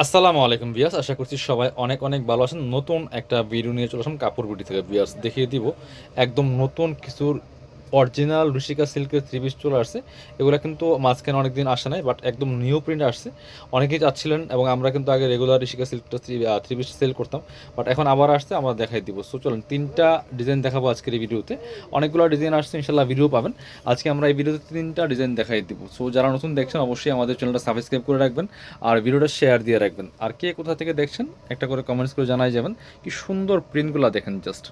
আসসালামু আলাইকুম বিয়াস আশা করছি সবাই অনেক অনেক ভালো আছেন। নতুন একটা ভিডিও নিয়ে চলে আসলাম কাপড় বিটি থেকে। বিয়াস দেখিয়ে দিব, একদম নতুন কিছুর অরিজিনাল ঋষিকা সিল্কের থ্রি পিস চলে আসছে। এগুলো কিন্তু মাঝখানে অনেক দিন আসে নাই বাট একদম নিউ প্রিন্ট আসছে। অনেকেই চাচ্ছিলেন এবং আমরা কিন্তু আগে রেগুলার ঋষিকা সিল্কটা থ্রি থ্রি পিস সেল করতাম বাট এখন আবার আসছে, আমরা দেখাই দিব। সো চলুন, তিনটা ডিজাইন দেখাবো আজকের এই ভিডিওতে। অনেকগুলো ডিজাইন আসছে, ইনশাল্লাহ ভিডিও পাবেন। আজকে আমরা এই ভিডিওতে তিনটা ডিজাইন দেখাই দিব। সো যারা নতুন দেখছেন, অবশ্যই আমাদের চ্যানেলটা সাবস্ক্রাইব করে রাখবেন আর ভিডিওটা শেয়ার দিয়ে রাখবেন। আর কে কোথা থেকে দেখছেন, একটা করে কমেন্টস করে জানাই যাবেন। কি সুন্দর প্রিন্টগুলো দেখেন জাস্ট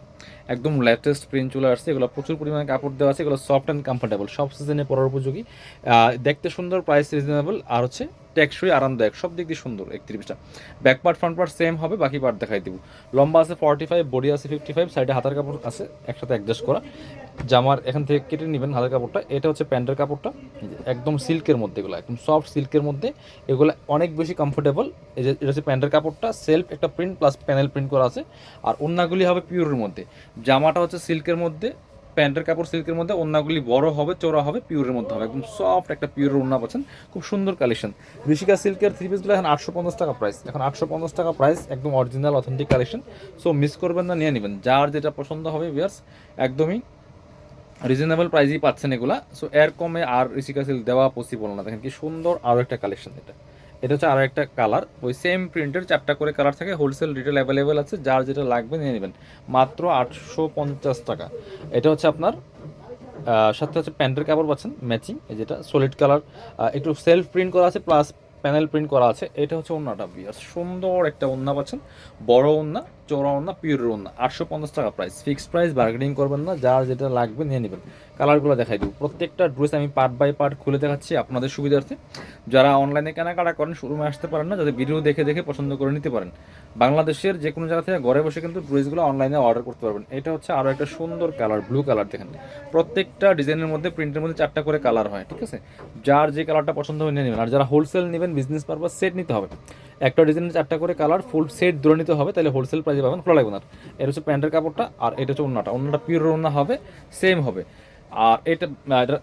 একদম লেটেস্ট প্রিন্ট চলে আসছে, এগুলো প্রচুর পরিমাণে কাপড় দেওয়া আছে, এগুলো সফট অ্যান্ড কমফোর্টেবল সব সিজনে পরার উপযোগী। দেখতে সুন্দর প্রাইস রিজনেবল আর হচ্ছে টেকসই, আরামদায়ক, সব দিক দিয়ে সুন্দর একত্রিশটা back part front part same হবে, বাকি পার্ট দেখাই দিব। লম্বা আছে ফর্টি ফাইভ বডি আছে ফিফটি ফাইভ সাইডে হাতার কাপড় আছে, একসাথে অ্যাডজাস্ট করা। জামার এখান থেকে কেটে নেবেন হাতের কাপড়টা। এটা হচ্ছে প্যান্টের কাপড়টা একদম সিল্কের মধ্যে এগুলো, একদম সফট সিল্কের মধ্যে। এগুলো অনেক বেশি কমফোর্টেবল এটা হচ্ছে প্যান্টের কাপড়টা সেলফ একটা প্রিন্ট প্লাস প্যানেল প্রিন্ট করা আছে। আর অন্যগুলি হবে পিওরের মধ্যে। জামাটা হচ্ছে সিল্কের মধ্যে প্যান্টের কাপড় সিল্কের মধ্যে ওন্নাগুলি বড় হবে চোরা হবে, পিওরের মধ্যে হবে। একদম সফট একটা পিওর ওন্না পাচ্ছেন। খুব সুন্দর কালেকশন ঋষিকা সিল্কের থ্রি পিসগুলো এখন আটশো পঞ্চাশ টাকা প্রাইস এখন আটশো পঞ্চাশ টাকা প্রাইস একদম original authentic collection so miss করবেন না, নিয়ে নেবেন। যার যেটা পছন্দ হবে বিয়ার্স একদমই রিজনেবল প্রাইসই পাচ্ছেন এগুলা। সো এর কমে আর ঋষিকা সিল্ক দেওয়া পসিবল না। দেখেন কি সুন্দর আরও একটা কালেকশন এটা। এটা হচ্ছে আরও একটা কালার ওই সেম প্রিন্টের চারটা করে কালার থাকে হোলসেল রিটেল অ্যাভেলেবেল আছে, যার যেটা লাগবে নিয়ে নেবেন। মাত্র আটশো পঞ্চাশ টাকা। এটা হচ্ছে আপনার সাথে হচ্ছে প্যান্টের কাপড় পাচ্ছেন ম্যাচিং যেটা সলিড কালার একটু সেলফ প্রিন্ট করা আছে প্লাস প্যানেল প্রিন্ট করা আছে। এটা হচ্ছে ওন্নাটা বিয়ার সুন্দর একটা ওন্না পাচ্ছেন, বড় ওন্না চৌড়া ওন্না পিওর ওন্না। আটশো পঞ্চাশ টাকা প্রাইস ফিক্সড প্রাইস বার্গেনিং করবেন না, যার যেটা লাগবে নিয়ে নেবেন। কালারগুলো দেখাই দেবো। প্রত্যেকটা ড্রেস আমি পার্ট বাই পার্ট খুলে দেখাচ্ছি আপনাদের সুবিধার্থে। যারা অনলাইনে কেনাকাটা করেন শোরুমে আসতে পারেন না যাতে ভিডিও দেখে দেখে পছন্দ করে নিতে পারেন। বাংলাদেশের যে কোনো জায়গা থেকে ঘরে বসে কিন্তু ড্রেসগুলো অনলাইনে অর্ডার করতে পারবেন। এটা হচ্ছে আরও একটা সুন্দর কালার ব্লু কালার দেখেন। প্রত্যেকটা ডিজাইনের মধ্যে প্রিন্টের মধ্যে চারটা করে কালার হয়, ঠিক আছে? যার যে কালারটা পছন্দ হবে নিয়ে নেবেন। আর যারা হোলসেল নেবেন বিজনেস পারপাস সেট নিতে হবে। একটা ডিজাইনের চারটা করে কালার ফুল সেট ধরে নিতে হবে, তাহলে হোলসেল প্রাইসে পাবেন, খোলা লাগবে না। এটা হচ্ছে প্যান্টের কাপড়টা, আর এটা হচ্ছে অন্যটা অন্যটা পিওর ওন্না হবে সেম হবে। আর এটা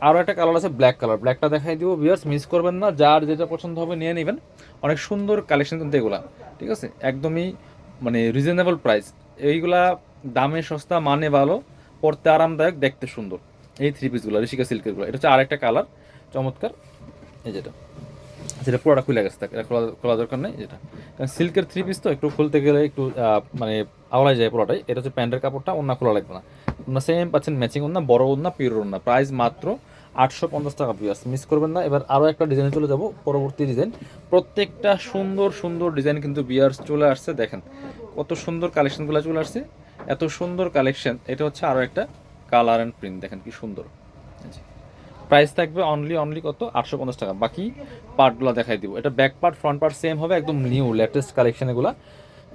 আরও একটা কালার আছে ব্ল্যাক কালার ব্ল্যাকটা দেখাই দিব বিয়ার্স মিস করবেন না, যার যেটা পছন্দ হবে নিয়ে নেবেন। অনেক সুন্দর কালেকশন কিন্তু এগুলা, ঠিক আছে? একদমই মানে রিজনেবল প্রাইস এইগুলা দামে সস্তা মানে ভালো, পড়তে আরামদায়ক, দেখতে সুন্দর। এই থ্রি পিসগুলো ঋষিকা সিল্কেরগুলো এটা হচ্ছে আরেকটা কালার চমৎকার। এই যেটা যেটা পুরোটা খুলে গেছে থাকে খোলা খোলা দরকার নেই যেটা কারণ সিল্কের থ্রি পিস তো একটু খুলতে গেলে একটু মানে আওলাই যায় পুরোটাই। এটা হচ্ছে প্যান্টের কাপড়টা, অন্য খোলা লাগবে না। আপনার সেম পাচ্ছেন ম্যাচিং ওনা বড় ওনা পিওর ওনা প্রাইস মাত্র আটশো পঞ্চাশ টাকা পিয়াস মিস করবেন না। এবার আরও একটা ডিজাইনে চলে যাব, পরবর্তী ডিজাইন প্রত্যেকটা সুন্দর সুন্দর ডিজাইন কিন্তু বিয়ার্স চলে আসছে, দেখেন। কত সুন্দর কালেকশনগুলো চলে আসছে। এত সুন্দর কালেকশন এটা হচ্ছে আরও একটা কালার অ্যান্ড প্রিন্ট দেখেন কি সুন্দর। প্রাইস থাকবে অনলি অনলি কত? আটশো পঞ্চাশ টাকা। বাকি পার্টগুলো দেখাই দিব। এটা back part front part same হবে, একদম নিউ লেটেস্ট কালেকশন এগুলা।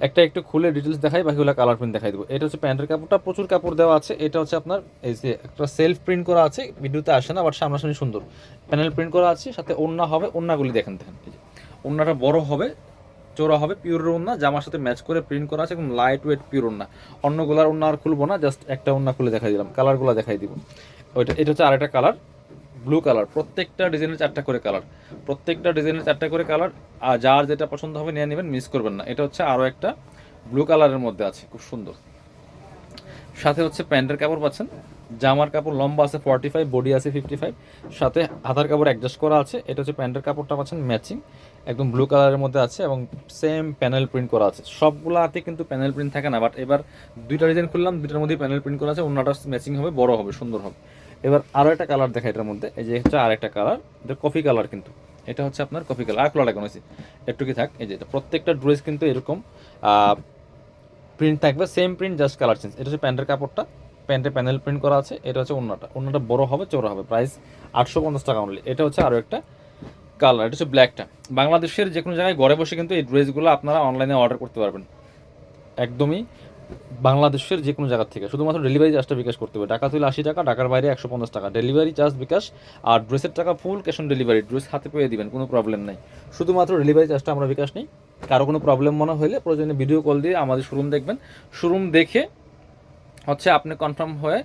একটা একটু খুলে ডিটেলস দেখাই, বাকিগুলো কালার প্রিন্ট দেখাই দেবো। এটা হচ্ছে প্যান্টের কাপড়টা, প্রচুর কাপড় দেওয়া আছে। এটা হচ্ছে আপনার, এই যে একটা সেলফ প্রিন্ট করা আছে, ভিডিওতে আসে না বাট সামনাসামনি সুন্দর। প্যানেল প্রিন্ট করা আছে, সাথে ওন্না হবে ওন্নাগুলি দেখেন দেখেন, এই যে। ওন্নাটা বড় হবে চোরা হবে পিওর ওন্না জামার সাথে ম্যাচ করে প্রিন্ট করা আছে এবং লাইট ওয়েট পিওর ওন্না অন্যগুলার ওন্না আর খুলবো না জাস্ট একটা ওন্না খুলে দেখাই দিলাম কালারগুলো দেখাই দিব। ওইটা, এটা হচ্ছে আরেকটা কালার ব্লু কালার প্রত্যেকটা ডিজাইনের চারটা করে কালার প্রত্যেকটা ডিজাইনের চারটা করে কালার আর যার যেটা পছন্দ হবে নিয়ে নেবেন মিস করবেন না। এটা হচ্ছে আরও একটা ব্লু কালারের মধ্যে আছে, খুব সুন্দর। সাথে হচ্ছে প্যান্টের কাপড় পাচ্ছেন, জামার কাপড় লম্বা আছে ফর্টি ফাইভ বডি আছে ফিফটি ফাইভ সাথে হাতার কাপড় অ্যাডজাস্ট করা আছে, এটা হচ্ছে প্যান্টের কাপড়টা পাচ্ছেন ম্যাচিং একদম ব্লু কালারের মধ্যে আছে এবং সেম প্যানেল প্রিন্ট করা আছে। সবগুলাতে কিন্তু প্যানেল প্রিন্ট থাকে না বাট এবার দুইটা ডিজাইন খুললাম, দুইটার মধ্যে প্যানেল প্রিন্ট করা আছে, অন্যটা ম্যাচিং হবে, বড় হবে, সুন্দর হবে। এবার আরও একটা কালার দেখা এটার মধ্যে। এই যে হচ্ছে আরেকটা কালার এটা কফি কালার কিন্তু। এটা হচ্ছে আপনার কফি কালার আর খোলা লাগানো হয়েছে। একটু কি থাক, এই যে এটা প্রত্যেকটা ড্রেস কিন্তু এরকম প্রিন্ট থাকবে। Same print just colour change এটা হচ্ছে প্যান্টের কাপড়টা। প্যান্টে প্যানেল প্রিন্ট করা আছে। এটা হচ্ছে অন্যটা অন্যটা বড় হবে চৌড়া হবে। প্রাইস আটশো পঞ্চাশ টাকা অনলি এটা হচ্ছে আরও একটা কালার এটা হচ্ছে ব্ল্যাকটা বাংলাদেশের যে কোনো জায়গায় ঘরে বসে কিন্তু এই ড্রেসগুলো আপনারা অনলাইনে অর্ডার করতে পারবেন। একদমই বাংলাদেশের যে কোনো জায়গা থেকে। শুধুমাত্র ডেলিভারি চার্জটা বিকাশ করতে হবে। টাকা তুলে আশি টাকা, ঢাকার বাইরে একশো পঞ্চাশ টাকা। ডেলিভারি চার্জ বিকাশ আর ড্রেসের টাকা full cash on delivery dress হাতে পেয়ে দিবেন, কোনো প্রবলেম নাই। শুধুমাত্র ডেলিভারি চার্জটা আমরা বিকাশ নেই। কারও কোনো প্রবলেম মনে হলে প্রয়োজনে ভিডিও কল দিয়ে আমাদের শোরুম দেখবেন। শোরুম দেখে হচ্ছে আপনি কনফার্ম হয়ে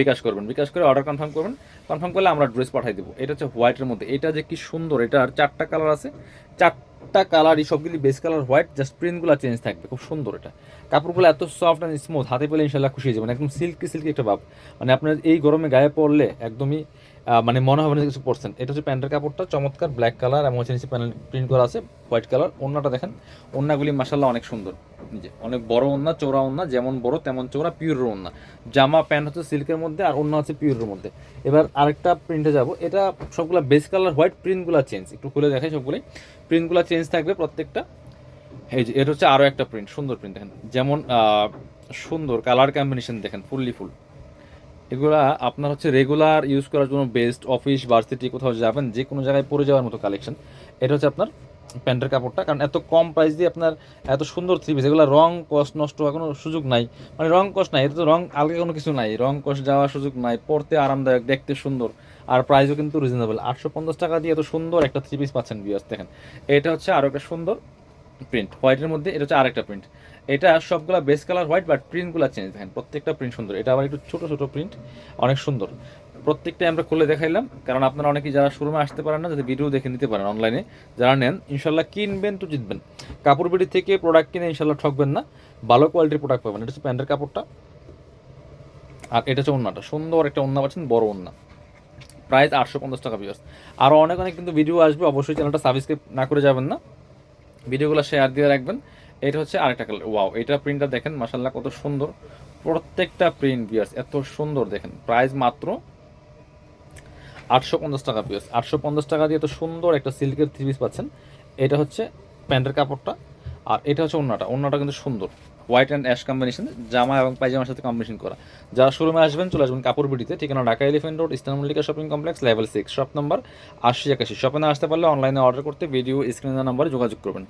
বিকাশ করবেন। বিকাশ করে অর্ডার কনফার্ম করবেন। কনফার্ম করলে আমরা ড্রেস পাঠাই দেবো। এটা হচ্ছে হোয়াইটের মধ্যে। এটা যে কি সুন্দর এটার চারটা কালার আছে। চার কালার এই সবগুলি বেস কালার হোয়াইট জাস্ট প্রিন্টগুলো চেঞ্জ থাকবে। খুব সুন্দর এটা। কাপড়গুলো এত সফট অ্যান্ড স্মুথ হাতে পেলে ইনশাল্লাহ খুশি হয়ে যাবেন। একদম সিল্কি সিল্কি একটা ভাব। মানে আপনার এই গরমে গায়ে পড়লে একদমই মানে মনে হবে না কিছু পরছেন। এটা হচ্ছে প্যান্টের কাপড়টা, চমৎকার ব্ল্যাক কালার এবং হচ্ছে নিচে প্যানেল প্রিন্ট করা আছে হোয়াইট কালার ওন্নাটা দেখেন ওন্নাগুলি মাসাল্লাহ অনেক সুন্দর। যে, অনেক বড় ওন্না চৌড়া ওন্না যেমন বড় তেমন চৌড়া পিওরের ওন্না জামা, প্যান্ট হচ্ছে সিল্কের মধ্যে, আর ওন্না হচ্ছে পিওরের মধ্যে। এবার আরেকটা প্রিন্টে যাব। এটা সবগুলো বেস কালার হোয়াইট প্রিন্টগুলো চেঞ্জ একটু খুলে দেখাই সবগুলোই। প্রিন্টগুলো চেঞ্জ থাকবে প্রত্যেকটা। এই যে, এটা হচ্ছে আরও একটা প্রিন্ট সুন্দর প্রিন্ট দেখেন। যেমন সুন্দর কালার কম্বিনেশন দেখেন ফুললি ফুল এগুলা আপনার হচ্ছে রেগুলার ইউজ করার জন্য বেস্ট অফিস ভার্সিটি কোথাও যাবেন, যে কোনো জায়গায় পরে যাওয়ার মতো কালেকশন এটা হচ্ছে আপনার প্যান্টের কাপড়টা, কারণ এত কম প্রাইস দিয়ে আপনার এত সুন্দর থ্রি পিস এগুলো রং কস্ট নষ্ট হওয়ার কোনো সুযোগ নাই। মানে রং কস্ট নাই এটা তো রং আলগা কোনো কিছু নাই। রং কস্ট যাওয়ার সুযোগ নাই পরতে আরামদায়ক, দেখতে সুন্দর, আর প্রাইসও কিন্তু রিজনেবল আটশো পঞ্চাশ টাকা দিয়ে এত সুন্দর একটা থ্রি পিস পাচ্ছেন বিয়ার্স দেখেন। এটা হচ্ছে আরও একটা সুন্দর প্রিন্ট হোয়াইটের মধ্যে এটা হচ্ছে আরেকটা প্রিন্ট এটা সবগুলা বেস কালার হোয়াইট বাট প্রিন্টগুলো চেঞ্জ দেখেন, প্রত্যেকটা প্রিন্ট সুন্দর। এটা আবার একটু ছোট ছোট প্রিন্ট অনেক সুন্দর। প্রত্যেকটা আমরা খুলে দেখাইলাম, কারণ আপনারা অনেকেই যারা শোরুমে আসতে পারেন না যাতে ভিডিও দেখে নিতে পারেন অনলাইনে যারা নেন ইনশাল্লাহ কিনবেন তো জিতবেন। কাপড় বিড়ি থেকে প্রোডাক্ট কিনে ইনশাল্লাহ ঠকবেন না, ভালো কোয়ালিটির প্রোডাক্ট পাবেন। এটা হচ্ছে প্যান্টের কাপড়টা। আর এটা হচ্ছে ওন্নাটা। সুন্দর একটা ওন্না পাচ্ছেন, বড় ওন্না। প্রাইস আটশো পঞ্চাশ টাকা বিয়ার্স আরও অনেক অনেক কিন্তু ভিডিও আসবে। অবশ্যই চ্যানেলটা সাবস্ক্রাইব না করে যাবেন না। ভিডিওগুলো শেয়ার দিয়ে রাখবেন। এটা হচ্ছে আরেকটা কালার ওয়াও এটা প্রিন্টটা দেখেন মাসাল্লাহ কত সুন্দর। প্রত্যেকটা প্রিন্ট বিয়ার্স এত সুন্দর দেখেন। প্রাইস মাত্র আটশো পঞ্চাশ টাকা পিস আটশো পঞ্চাশ টাকা দিয়ে এত সুন্দর একটা সিল্কের থ্রি পিস পাচ্ছেন। এটা হচ্ছে প্যান্টের কাপড়টা। আর এটা হচ্ছে অন্যটা অন্যটা কিন্তু সুন্দর। হোয়াইট অ্যান্ড অ্যাশ কম্বিনেশন জামা এবং পায়জামার সাথে কম্বিনেশন করা। যারা শোরুমে আসবেন, চলে আসবেন কাপড় বিটিতে। ঠিকানা Dhaka elephant road eastern Mallika shopping complex level six shop number আশি একাশি। শপে না আসতে পারলে অনলাইনে অর্ডার করতে ভিডিও স্ক্রিনের নাম্বারে যোগাযোগ করবেন।